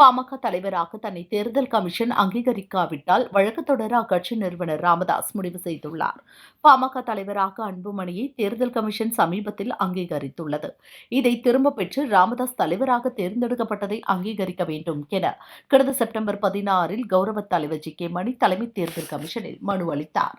பாமக தலைவராக தன்னை தேர்தல் கமிஷன் அங்கீகரிக்காவிட்டால் வழக்கு தொடர அக்கட்சி நிறுவனர் ராமதாஸ் முடிவு செய்துள்ளார். பாமக தலைவராக அன்புமணியை தேர்தல் கமிஷன் சமீபத்தில் அங்கீகரித்துள்ளது. இதை திரும்ப பெற்று ராமதாஸ் தலைவராக தேர்ந்தெடுக்கப்பட்டதை அங்கீகரிக்க வேண்டும் என கடந்த செப்டம்பர் பதினாறில் கௌரவ தலைவர் ஜி. கே. மணி தலைமை தேர்தல் கமிஷனில் மனு அளித்தார்.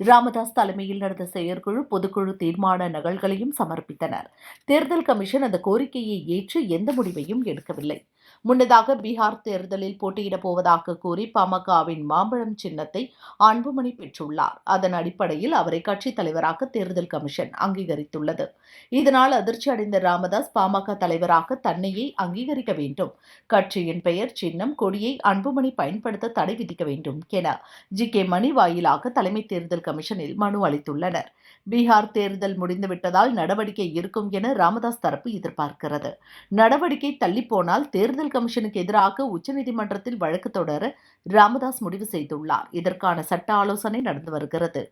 ராமதாஸ் தலைமையில் நடந்த செயற்குழு பொதுக்குழு தீர்மான நகல்களையும் சமர்ப்பித்தனர். தேர்தல் கமிஷன் அந்த கோரிக்கையை ஏற்று எந்த முடிவையும் எடுக்கவில்லை. முன்னதாக பீகார் தேர்தலில் போட்டியிடப் போவதாக கூறி பாமகவின் மாம்பழம் சின்னத்தை அன்புமணி பெற்றுள்ளார். அதன் அடிப்படையில் அவரை கட்சித் தலைவராக தேர்தல் கமிஷன் அங்கீகரித்துள்ளது. இதனால் அதிர்ச்சி அடைந்த ராமதாஸ் பாமக தலைவராக தன்னையே அங்கீகரிக்க வேண்டும். கட்சியின் பெயர் சின்னம் கொடியை அன்புமணி பயன்படுத்த தடை விதிக்க வேண்டும் என ஜி. கே. மணி வாயிலாக தலைமை தேர்தல் கமிஷனில் மனு அளித்துள்ளனர். பீகார் தேர்தல் முடிந்துவிட்டதால் நடவடிக்கை இருக்கும் என ராமதாஸ் தரப்பு எதிர்பார்க்கிறது. நடவடிக்கை தள்ளிப்போனால் தேர்தல் தேர்தல் கமிஷனுக்கு எதிராக உச்சநீதிமன்றத்தில் வழக்கு தொடர ராமதாஸ் முடிவு செய்துள்ளார். இதற்கான சட்ட ஆலோசனை நடந்து வருகிறது.